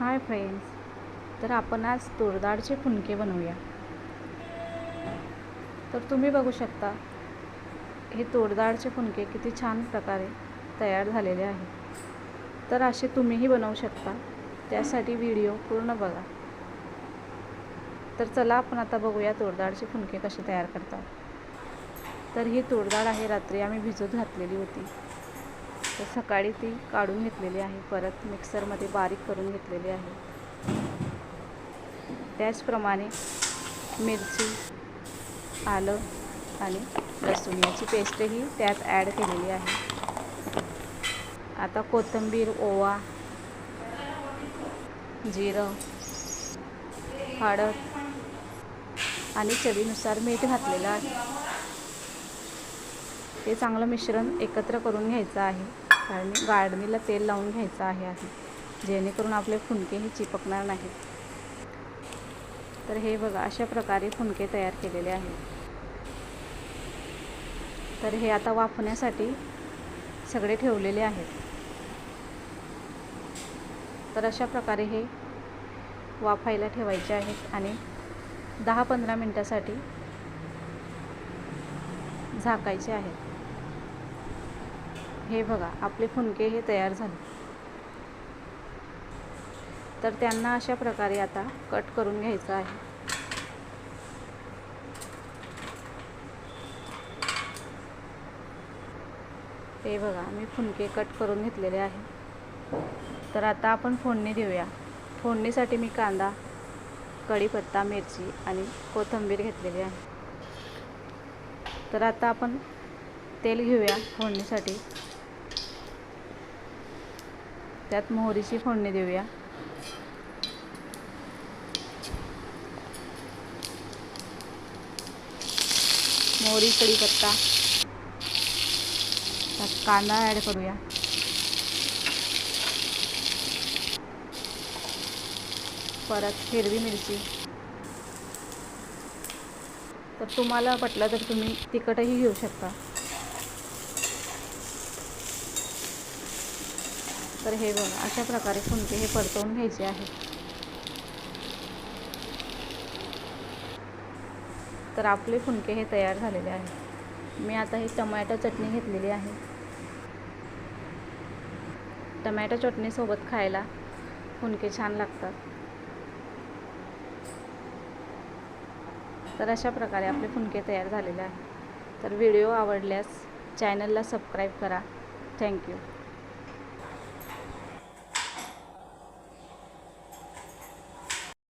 Hi friends तर आपण आज तुरडाळचे फुनके बनवूया. तर तुम्ही बघू शकता हे तुरडाळचे फुनके किती छान प्रकारे तयार झालेले आहे. तर असे तुम्हीही बनवू शकता त्यासाठी व्हिडिओ पूर्ण बघा. तर चला आपण आता बघूया तुरडाळचे फुनके कसे तयार करतात. तर ही तुरडाळ आहे रात्री आम्ही भिजत घातलेली होती. तर सकाळी ती काढून घेतलेली आहे. परत मिक्सरमध्ये बारीक करून घेतलेली आहे. त्याचप्रमाणे मिरची आलं आणि लसूण. याची पेस्टही त्यात ॲड केलेली आहे. आता कोथिंबीर ओवा जिरं हळद आणि चवीनुसार मीठ घातलेलं आहे. ते चांगलं मिश्रण एकत्र करून घ्यायचं आहे. गाळणी गाळणीला तेल लावून घ्यायचं आहे आधी जेणेकरून आपले फुनकेही चिपकणार नाहीत. तर हे बघा अशा प्रकारे फुणके तयार केलेले आहेत. तर हे आता वाफण्यासाठी सगळे ठेवलेले आहेत. तर अशा प्रकारे हे वाफायला ठेवायचे आहेत आणि दहा पंधरा मिनटासाठी झाकायचे आहेत. हे बघा आपले फुनके हे तयार झाले. तर त्यांना अशा प्रकारे आता कट करून घ्यायचं आहे. हे बघा मी फुनके कट करून घेतलेले आहे. तर आता आपण फोडणी देऊया. फोडणीसाठी मी कांदा कढीपत्ता मिरची आणि कोथिंबीर घेतलेली आहे. तर आता आपण तेल घेऊया फोडणीसाठी. त्यात मोहरीची फोडणी देऊया. मोहरी कढीपत्ता. त्यात कांदा ॲड करूया. परत हिरवी मिरची. तर तुम्हाला पटलं तर तुम्ही तिखटही घेऊ शकता. तर हे बघा अशा प्रकारे फुनके हे परतवून घ्यायचे आहे. तर आपले फुणके हे तयार झालेले आहे. मी आता ही टमॅटो चटणी घेतलेली आहे. टमॅटो चटणीसोबत खायला फुणके छान लागतात. तर अशा प्रकारे आपले फुणके तयार झालेले आहे. तर व्हिडिओ आवडल्यास चॅनलला सबस्क्राईब करा. थँक्यू.